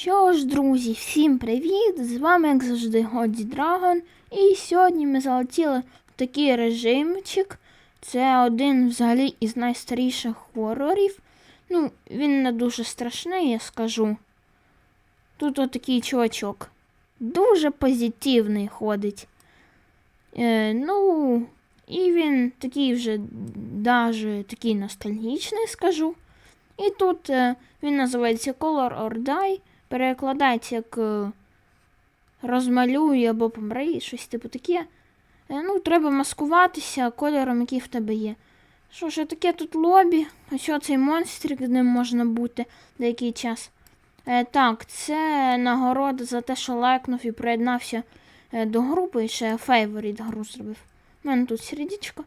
Що ж, друзі, всім привіт! З вами, як завжди, Годі Драгон. І сьогодні ми залетіли в такий режимчик. Це один взагалі із найстаріших хорорів. Ну, він не дуже страшний, я скажу. Тут отакий чувачок. Дуже позитивний ходить. Е, ну, і він такий вже даже такий ностальгічний, скажу. І тут е, він називається Color or Die перекладається як е, розмалюй або помри, щось типу таке. Е, Ну, треба маскуватися кольором, який в тебе є. Що ж, таке тут лобі. Ось цей монстрик, ним можна бути деякий час. Е, так, це нагорода за те, що лайкнув і приєднався е, до групи і ще фейворіт гру зробив. У мене тут сердечко.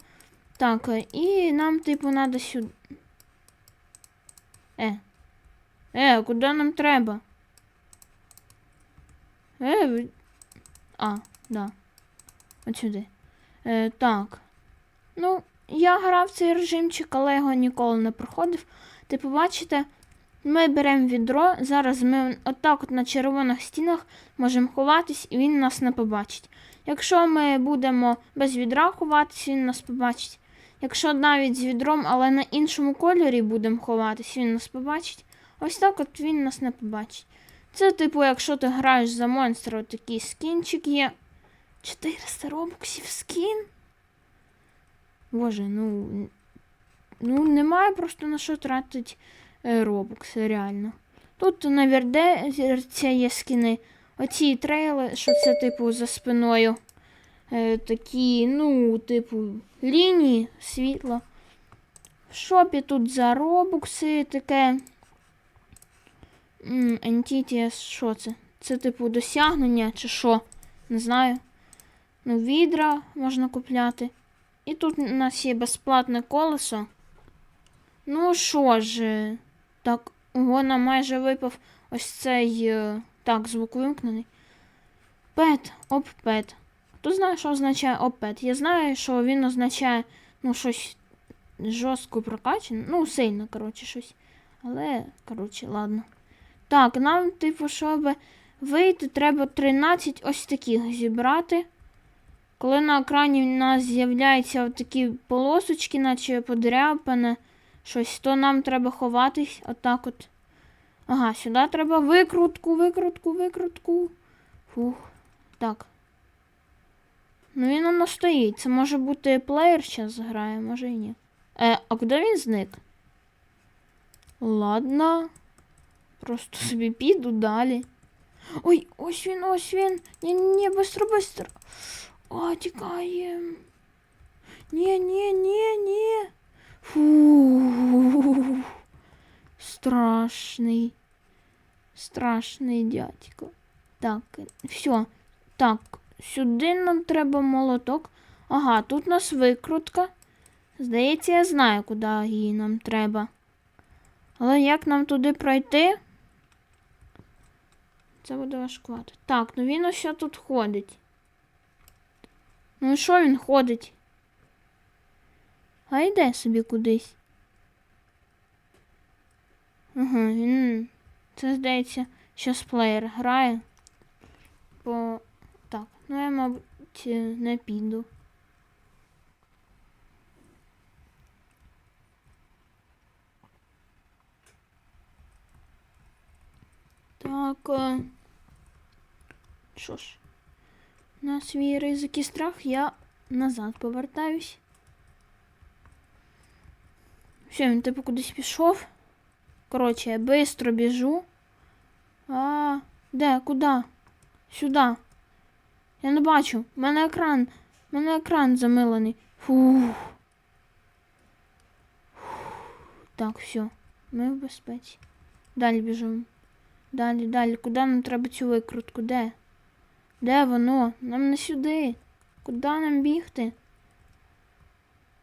Так, і нам, типу, треба сюди. Е. Е, куди нам треба? Е, а, да. От сюди. Е, так. Ну, я грав цей режимчик, але його ніколи не проходив. Типу, бачите, ми беремо відро. Зараз ми отак от на червоних стінах можемо ховатись, і він нас не побачить. Якщо ми будемо без відра ховатись, він нас побачить. Якщо навіть з відром, але на іншому кольорі будемо ховатись, він нас побачить. Ось так от він нас не побачить. Це, типу, якщо ти граєш за монстра, такий скінчик є. 400 робоксів скін. Боже, ну. Ну, немає просто на що тратити е, робокси, реально. Тут на Вердерця є скіни. Оці трейли, що це, типу, за спиною. Е, такі, ну, типу, лінії світла. В шопі тут за робокси таке. Entities, що це? Це типу досягнення чи що? Не знаю. Ну, відра можна купляти. І тут у нас є безплатне колесо. Ну що ж, е, так, вона майже випав ось цей. е, Так, звук вимкнений. Пет, оп-пет. Хто знає, що означає оп-пет? Я знаю, що він означає, ну, щось жорстко прокачане. Ну, сильно, коротше, щось. Але, коротше, ладно. Так, нам, типу, щоб вийти, треба 13 ось таких зібрати. Коли на екрані в нас з'являються такі полосочки, наче подряпане щось, то нам треба ховатись отак от. Ага, сюди треба викрутку, викрутку, викрутку. Фух. Так. Ну він воно стоїть. Це може бути плеєр зараз грає, може і ні. Е, а куди він зник? Ладно. Просто собі піду далі. Ой, ось він, ось він. Ні, ні, быстро, быстро. О, тікаємо. Ні, ні, ні, ні. Фу. Страшний. Страшний дядько. Так, все. Так, сюди нам треба молоток. Ага, тут у нас викрутка. Здається, я знаю, куди її нам треба. Але як нам туди пройти? Це буде важкувато. Так, ну він ось тут ходить. Ну і що він ходить? А йде собі кудись. Ага, він. Це здається, щас плеєр грає. Бо. Так, ну я, мабуть, не піду. Так. е, Що ж, на свій ризик і страх я назад повертаюсь. Все, він типу кудись пішов. Коротше, я бистро біжу. А, де? Куди? Сюди. Я не бачу. У мене екран. У мене екран замилений. Фух. Так, все. Ми в безпеці. Далі біжимо. Далі, далі. Куди нам треба цю викрутку? Де? Де воно? Нам не сюди. Куди нам бігти?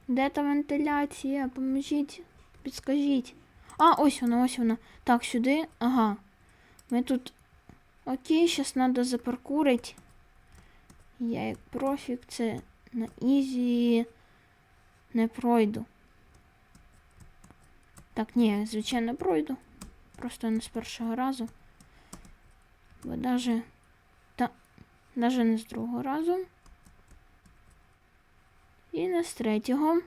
Де та вентиляція? Поможіть, підскажіть. А, ось вона, ось вона. Так, сюди. Ага. Ми тут. Окей, зараз треба запаркурити. Я як профік, це на ізі не пройду. Так, ні, звичайно, пройду. Просто не з першого разу. бо даже. Та. Даже не з другого разу. І не з третього.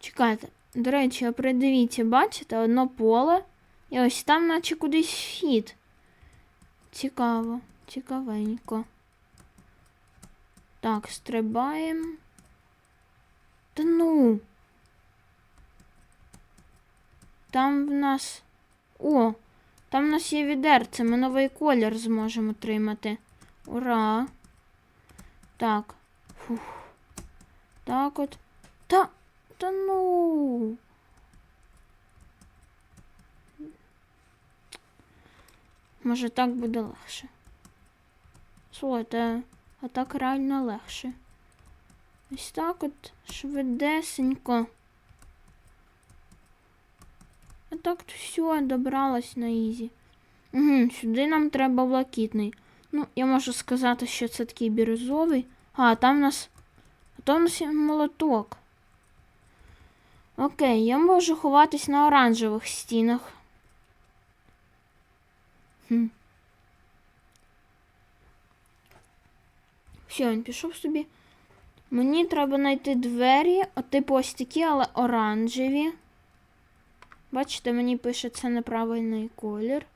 Чекайте. До речі, а придивіться, бачите, одно поле. І ось там, наче кудись вхід. Цікаво, цікавенько. Так, стрибаємо. Та ну. Там в нас. О! Там в нас є відерце, ми новий колір зможемо отримати. Ура! Так. Фух. Так от. Та. Та ну. Може так буде легше. Слухайте, а так реально легше. Ось так от швидесенько. А так все, добралась на ізі. Угу, сюди нам треба блакитний. Ну, я можу сказати, що це такий бірюзовий. А, там у нас. А там у нас є молоток. Окей, я можу ховатись на оранжевих стінах. Хм. Все, він пішов собі. Мені треба знайти двері, типу ось такі, але оранжеві. Бачите, мені пише це неправильний колір.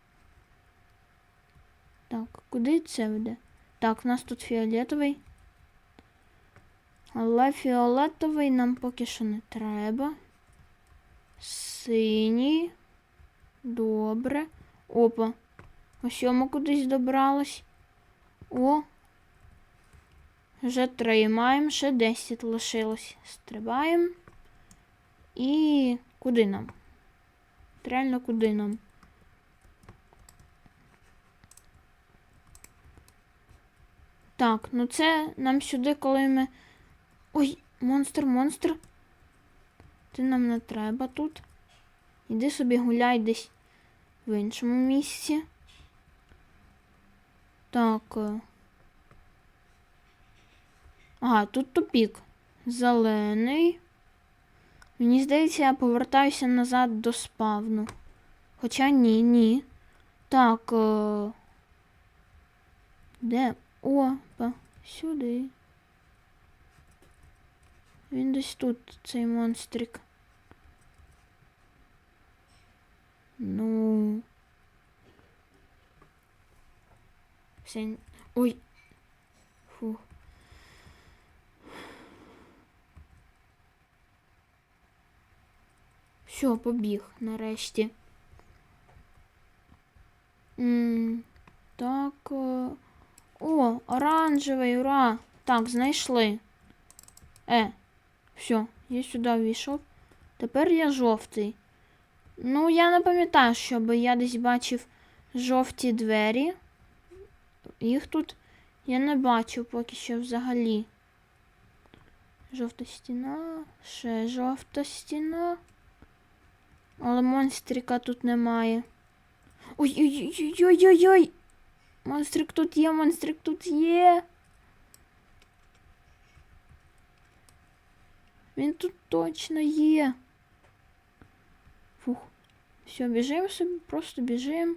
Так, куди це веде? Так, у нас тут фіолетовий. Але фіолетовий нам поки що не треба. Синій. Добре. Опа. Ось ми кудись добрались. О. Вже три маємо, ще 10 лишилось. Стрибаємо. І куди нам? Реально куди нам? Так, ну це нам сюди, коли ми. Ой, монстр, монстр. Ти нам не треба тут. Іди собі гуляй десь в іншому місці. Так. е. Ага, тут тупік. Зелений. Мені здається, я повертаюся назад до спавну. Хоча ні, ні. Так. Е... Де? Опа, сюди. Він десь тут, цей монстрик. Ну. Все. Ой. Фух. Все, побіг нарешті. М, так. е, О, оранжевий, ура! Так, знайшли. Е, все, я сюди війшов. Тепер я жовтий. Ну, я не пам'ятаю, щоб я десь бачив жовті двері. Їх тут я не бачу поки що взагалі. Жовта стіна, ще жовта стіна. Але монстрика тут немає. Ой-ой-ой-ой-ой-ой! Монстрик тут є, монстрик тут є. Він тут точно є. Фух. Все, біжимо собі, просто біжимо.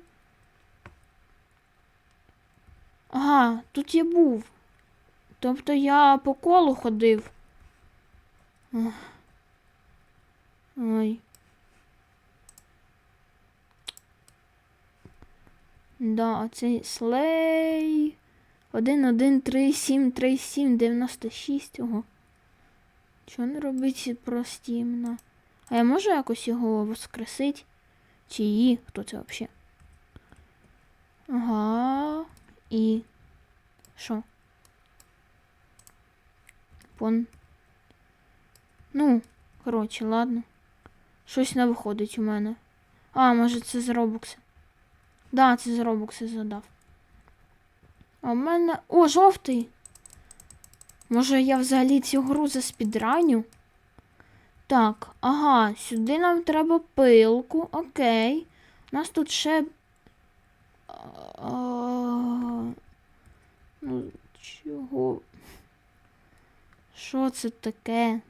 Ага, тут я був. Тобто я по колу ходив. Ой. Да, оцей слей. 1, 1, 3, 7, 3, 7, 96. Ого. Чого не робить прості імена? А я можу якось його воскресити? Чи її? Хто це взагалі? Ага. І. Що? Пон. Ну, коротше, ладно. Щось не виходить у мене. А, може це з Робокса. Да, це з Робокса задав. А в мене. О, жовтий! Може я взагалі цю гру заспідраню? Так, ага, сюди нам треба пилку, окей. У нас тут ще. А, Ну, чого? Що це таке?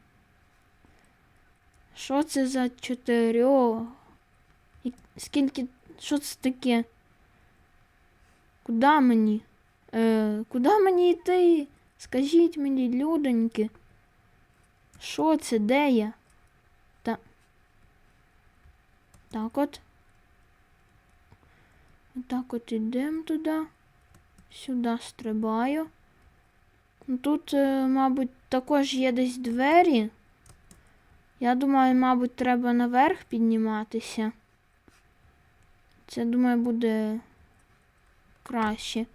Що це за чотирьох? Скільки. Що це таке? Куда мені? Е, куди мені йти? Скажіть мені, людоньки. Що це? Де я? Та... Так от. Так от ідемо туди. Сюди стрибаю. Тут, е, мабуть, також є десь двері. Я думаю, мабуть, треба наверх підніматися. Це, думаю, буде краще,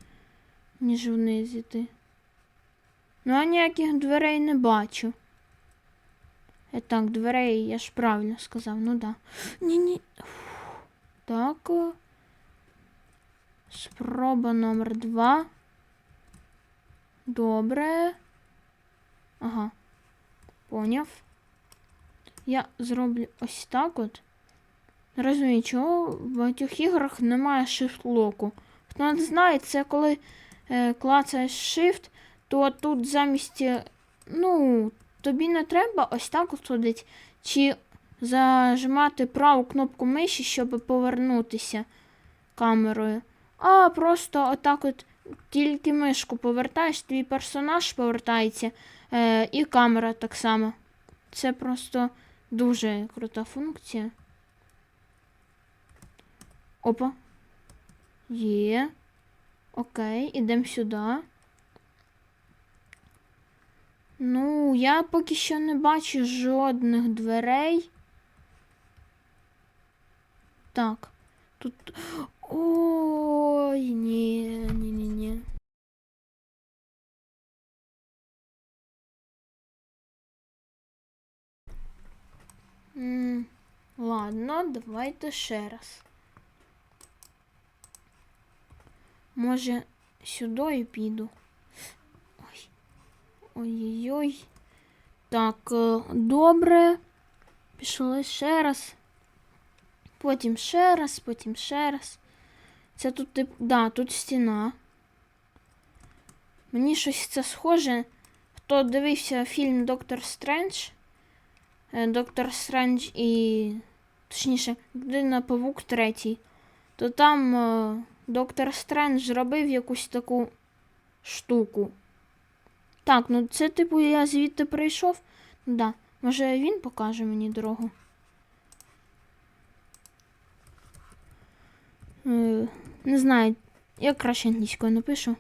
ніж вниз іти. Ну, а ніяких дверей не бачу. Е, так, дверей, я ж правильно сказав, ну да. Ні-ні. Так. Спроба номер два. Добре. Ага. Поняв. Я зроблю ось так от. Не розумію, чого в багатьох іграх немає shift-локу. Хто не знає, це коли е, клацаєш shift, то тут замість. е, Ну, тобі не треба ось так отходити. чи зажимати праву кнопку миші, щоб повернутися камерою. А просто отак от тільки мишку повертаєш, твій персонаж повертається, е, і камера так само. Це просто дуже крута функція. Опа. Є. Окей, ідемо сюди. Ну, я поки що не бачу жодних дверей. Так. Тут. Ой, ні, ні, ні, ні. Ладно, давайте ще раз. Може, сюди піду. Ой. Ой-ой-ой. Так, е, добре. Пішли ще раз. Потім ще раз, потім ще раз. Це тут тип. Да, тут стіна. Мені щось це схоже. Хто дивився фільм Доктор Стрендж? Е, Доктор Стрендж і. Точніше, Людина Павук третій. То там е, доктор Стрендж робив якусь таку штуку. Так, ну це типу я звідти прийшов. Ну да. Може він покаже мені дорогу. Е, не знаю, я краще англійською напишу.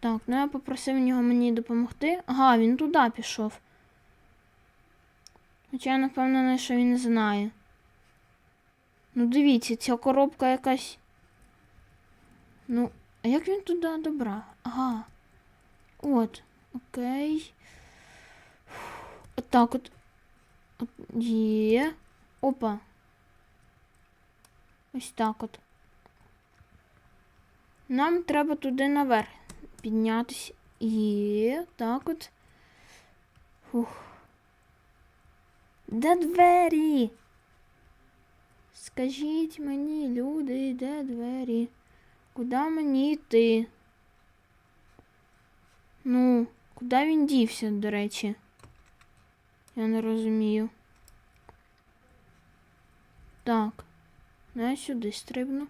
Так, ну я попросив нього мені допомогти. Ага, він туди пішов. Хоча я не що він знає. Ну, дивіться, ця коробка якась. Ну, а як він туди добра? Ага. От, окей. Отак от. от. Є. Опа. Ось так от. Нам треба туди наверх піднятися. Є. Так от. Фух. Де двері? Скажіть мені, люди, де двері? Куди мені йти? Ну, куди він дівся, до речі? Я не розумію. Так. Ну, я сюди стрибну.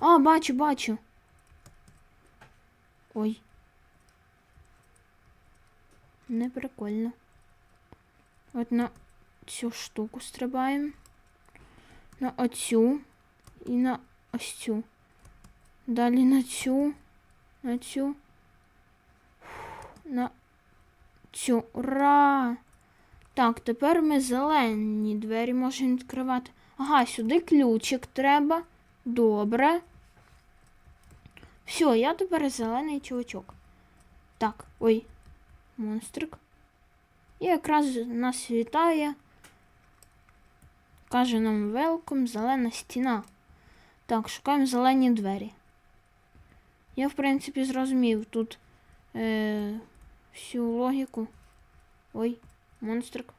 А, бачу, бачу. Ой. Не прикольно. От на цю штуку стрибаємо. На оцю і на ось цю. Далі на цю, на цю, на цю. Ура! Так, тепер ми зелені двері можемо відкривати. Ага, сюди ключик треба. Добре. Все, я тепер зелений чувачок. Так, ой, монстрик. І якраз нас вітає. Каже нам велком, зелена стіна. Так, шукаємо зелені двері. Я, в принципі, зрозумів тут е, всю логіку. Ой, монстрик.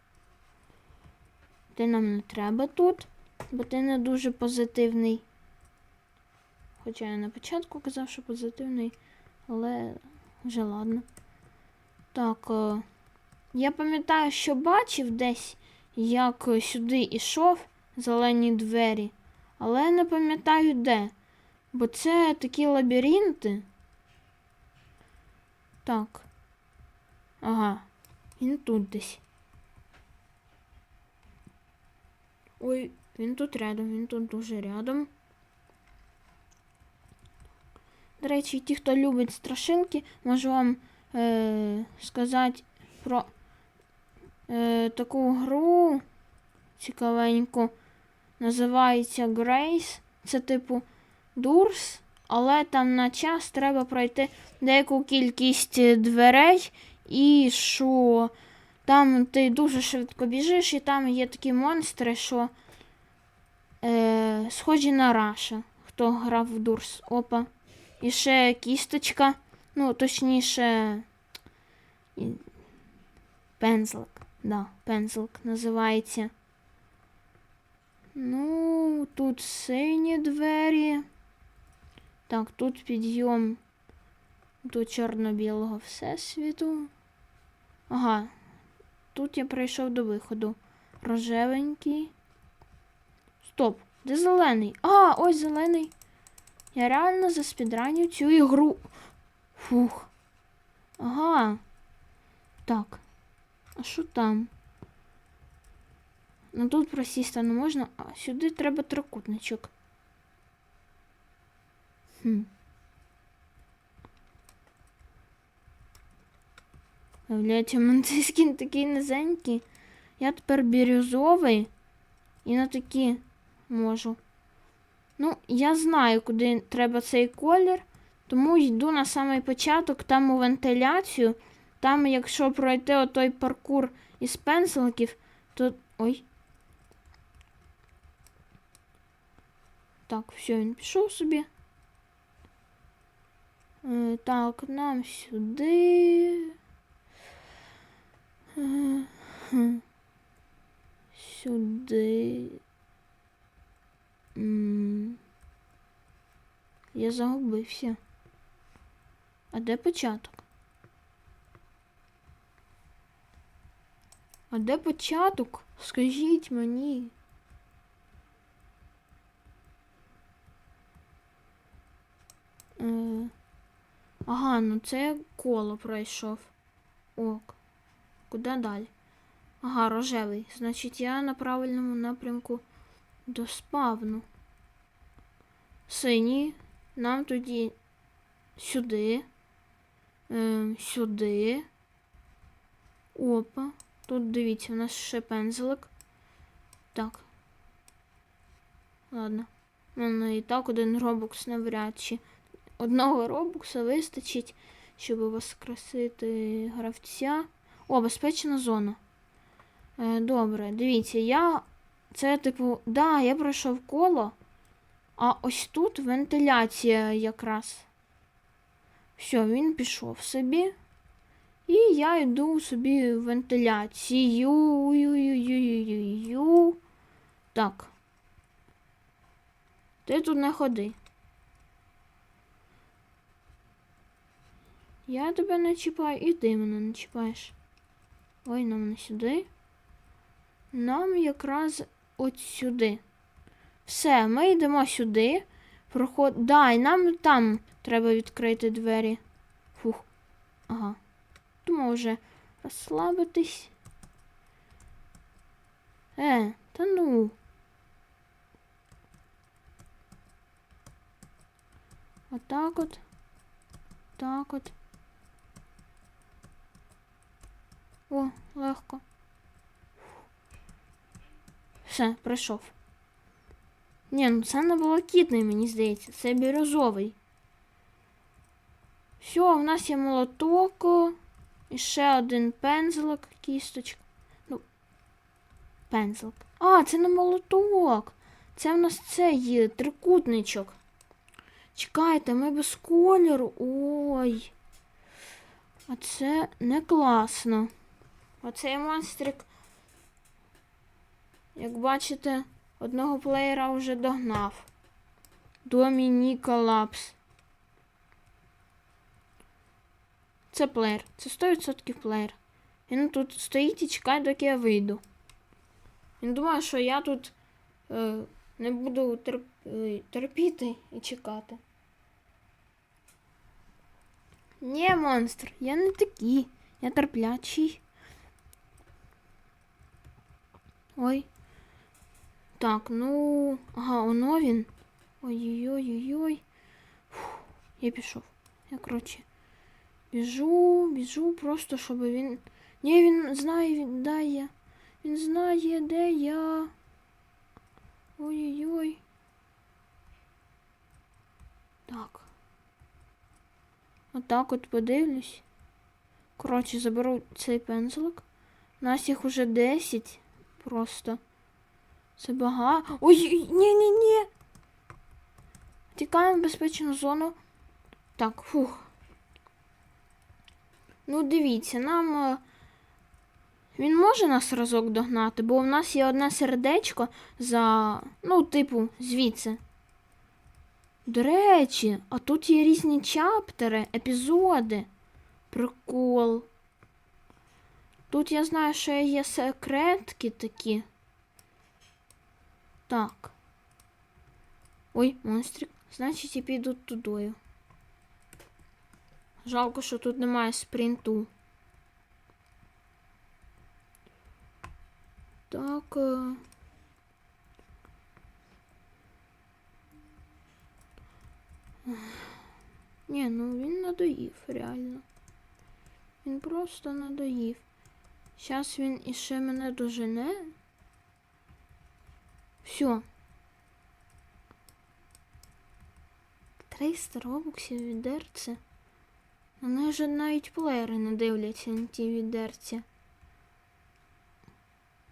Ти нам не треба тут, бо ти не дуже позитивний. Хоча я на початку казав, що позитивний, але вже ладно. Так. Е, Я пам'ятаю, що бачив десь, як сюди ішов зелені двері, але не пам'ятаю де. Бо це такі лабіринти. Так. Ага. Він тут десь. Ой, він тут рядом, він тут дуже рядом. До речі, ті, хто любить страшилки, можу вам е, сказати про е, таку гру цікавеньку. Називається Grace. Це типу Дурс, але там на час треба пройти деяку кількість е, дверей, і що там ти дуже швидко біжиш, і там є такі монстри, що е, схожі на Раша, хто грав в Дурс. Опа. І ще кісточка, ну, точніше, пензлик. Да, пензлик називається. Ну, тут сині двері. Так, тут підйом до чорно-білого всесвіту. Ага. Тут я прийшов до виходу. Рожевенький. Стоп, де зелений? А, ось зелений. Я реально заспідраню цю ігру. Фух. Ага. Так. А що там? Ну тут просісти не можна, а сюди треба трикутничок. Хм. Уявляєте, у мене цей скін такий низенький. Я тепер бірюзовий і на такі можу. Ну, я знаю, куди треба цей колір, тому йду на самий початок, там у вентиляцію. Там, якщо пройти отой паркур із пензликів, то. Ой. Так, все, він пішов собі. Е, так, нам сюди. Е. Сюди. Я загубився. А де початок? А де початок? Скажіть мені. Е, Ага, ну це коло пройшов. Ок. Куди далі? Ага, рожевий. Значить, я на правильному напрямку до спавну. Синій. Нам тоді сюди. Ем, сюди. Опа. Тут дивіться, у нас ще пензлик. Так. Ладно. У мене і так один робокс навряд чи. Одного робокса вистачить, щоб воскресити гравця. О, безпечна зона. Е, добре, дивіться, я. Це, типу, да, я пройшов коло, а ось тут вентиляція якраз. Все, він пішов собі. І я йду собі в вентиляцію. Ю-ю-ю-ю-ю-ю. Так. Ти тут не ходи. Я тебе не чіпаю, і ти мене не чіпаєш. Ой, нам не сюди. Нам якраз от сюди. Все, ми йдемо сюди. Проход... Да, нам там треба відкрити двері. Фух. Ага. Думаю вже розслабитись. Е, та ну. Отак от. Так от. О, легко. Все, пройшов. Ні, ну це не блакитний, мені здається, це бірюзовий. Все, у нас є молоток. І ще один пензлик, кісточка. Ну, пензлик. А, це не молоток. Це в нас цей трикутничок. Чекайте, ми без кольору. Ой. А це не класно. Оцей монстрик, як бачите, одного плеєра вже догнав. Домініка Лапс. Це плеєр. Це 100% плеєр. Він тут стоїть і чекає, доки я вийду. Він думає, що я тут е, не буду терп... е, терпіти і чекати. Ні, монстр, я не такий. Я терплячий. Ой. Так, ну. Ага, воно він. Ой-ой-ой-ой-ой. Я пішов. Я, коротше, біжу, біжу, просто щоб він. Ні, він знає, він- де я. Він знає, де я. Ой-ой-ой. Так. Отак от подивлюсь. Коротше, заберу цей пензлик. Нас їх уже 10. Просто. Це багато. Ой, ні, ні, ні. Тікаємо в безпечну зону. Так, фух. Ну, дивіться, нам. е, Він може нас разок догнати, бо в нас є одне сердечко за. Ну, типу, звідси. До речі, а тут є різні чаптери, епізоди. Прикол. Тут я знаю, що є секретки такі. Так. Ой, монстрик. Значить, я піду тудою. Жалко, що тут немає спринту. Так. е. Ні, ну він надоїв, реально. Він просто надоїв. Зараз він іще мене дожене. Все. 300 робоксів відерце. Вони вже навіть плеєри не дивляться на ті відерці.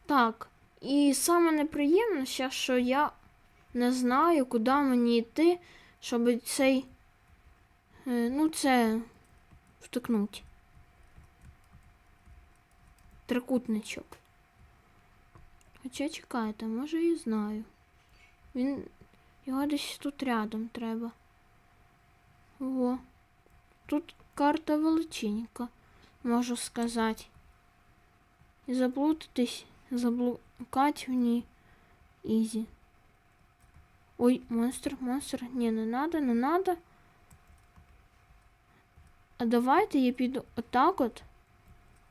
Так. І саме неприємне ще, що я не знаю, куди мені йти, щоб цей. е, Ну, це втикнуть. Трикутничок. Хоча чекайте, може і знаю. Він. Його десь тут рядом треба. Ого. Тут карта величенька, можу сказати. І заплутатись, заблукать в ній ізі. Ой, монстр, монстр. Ні, не надо, не надо. А давайте я піду отак от.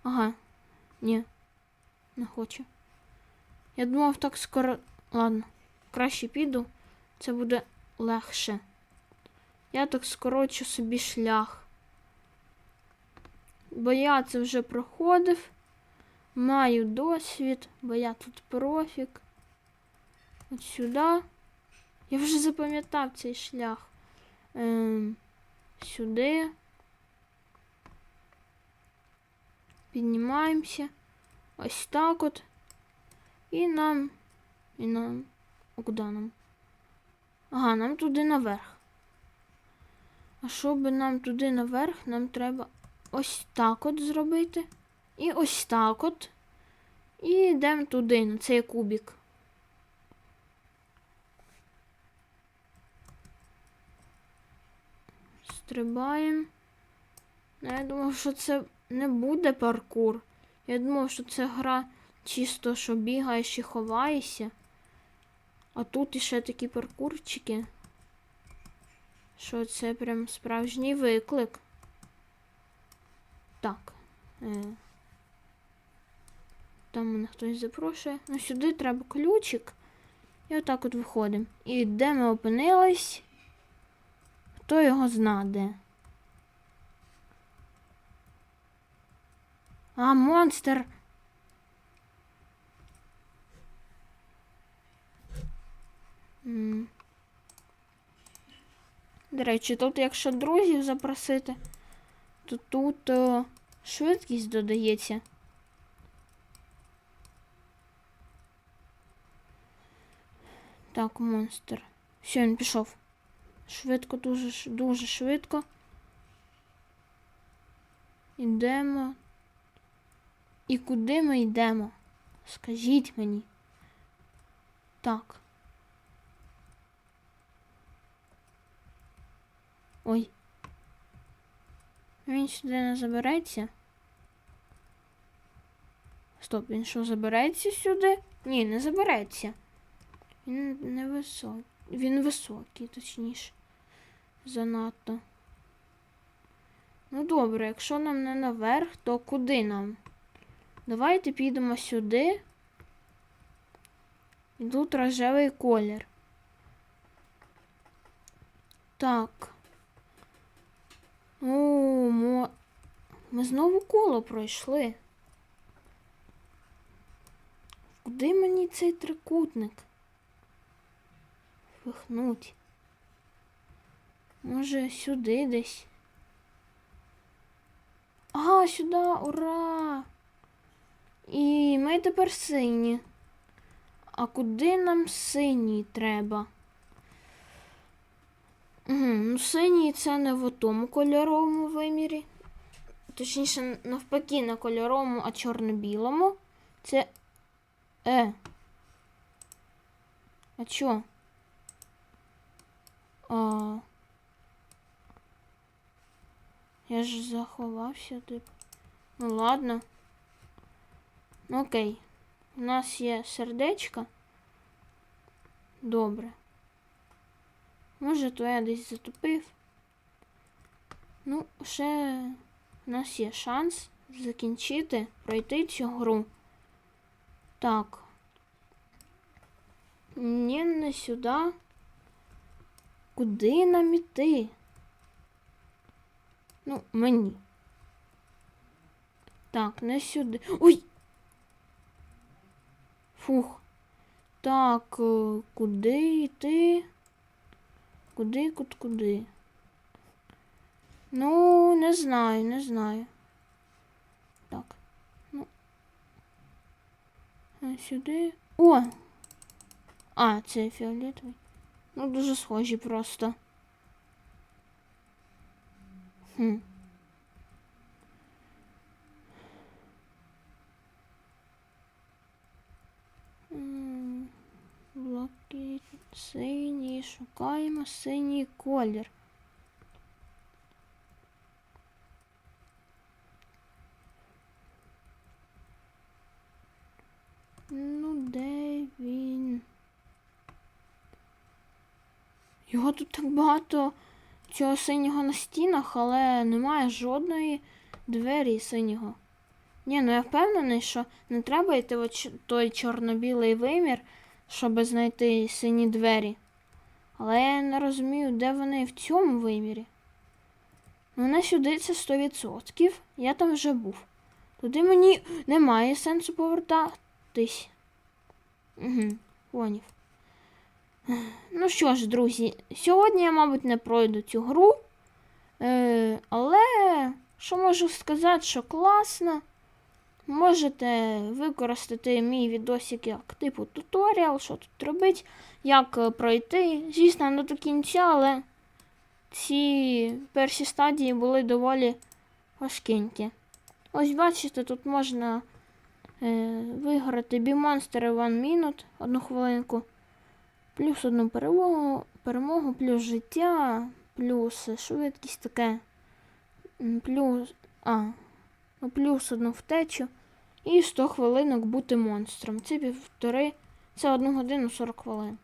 Ага. Ні. Не хочу. Я думав так скоро. Ладно. Краще піду. Це буде легше. Я так скорочу собі шлях. Бо я це вже проходив. Маю досвід, бо я тут профік. От сюди. Я вже запам'ятав цей шлях. Ем, сюди. Піднімаємося. Ось так от. І нам. І нам. О, куди нам? Ага, нам туди наверх. А щоб нам туди наверх, нам треба ось так от зробити. І ось так от. І йдемо туди, на цей кубик. Стрибаємо. Ну, я думав, що це не буде паркур. Я думав, що це гра чисто, що бігаєш і ховаєшся. А тут іще такі паркурчики. Що це прям справжній виклик. Так. Е. Там мене хтось запрошує. Ну сюди треба ключик. І отак от виходимо. І де ми опинились? Хто його зна де? А, монстр. До речі, тут, якщо друзів запросити, то тут о, швидкість додається. Так, монстр. Все, він пішов. Швидко, дуже, дуже швидко. Ідемо. І куди ми йдемо? Скажіть мені. Так. Ой. Він сюди не забереться. Стоп, він що, забереться сюди? Ні, не забереться. Він не високий. Він високий, точніше. Занадто. Ну добре, якщо нам не наверх, то куди нам? Давайте підемо сюди. І тут рожевий колір. Так. О, мо... Ми знову коло пройшли. Куди мені цей трикутник? Впихнуть. Може, сюди десь. Ага, сюди, ура! І ми тепер сині. А куди нам синій треба? Ну синій це не в тому кольоровому вимірі. Точніше, навпаки, на кольоровому, а чорно-білому. Це. Е. А чо? А. Я ж заховався, типу. Ну ладно. Ну, окей. У нас є сердечко. Добре. Може, то я десь затупив. Ну, ще у нас є шанс закінчити, пройти цю гру. Так. Ні, не сюди. Куди нам іти? Ну, мені. Так, не сюди. Ой! Фух. Так, е, куди йти? Куди, куди, куди? Ну, не знаю, не знаю. Так. Ну. А сюди. О! А, це фіолетовий. Ну, дуже схожі просто. Хм. М, Блакит, синій, шукаємо синій колір. Ну, де він? Його тут так багато цього синього на стінах, але немає жодної двері синього. Ні, ну я впевнений, що не треба йти в той чорно-білий вимір, щоб знайти сині двері. Але я не розумію, де вони в цьому вимірі. Мене сюди це 100%. Я там вже був. Туди мені немає сенсу повертатись. Угу, поняв. Ну що ж, друзі, сьогодні я, мабуть, не пройду цю гру. Е, але що можу сказати, що класно. Можете використати мій відосик як типу туторіал, що тут робити, як е, пройти. Звісно, не до кінця, але ці перші стадії були доволі важкенькі. Ось бачите, тут можна е, виграти бімонстери One Minute, одну хвилинку, плюс одну перемогу, перемогу, плюс життя, плюс швидкість таке, плюс. А, ну, плюс одну втечу. І 100 хвилинок бути монстром. Це півтори, це 1 годину 40 хвилин.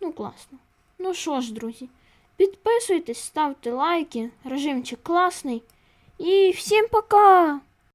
Ну, класно. Ну що ж, друзі, підписуйтесь, ставте лайки, режимчик класний. І всім пока!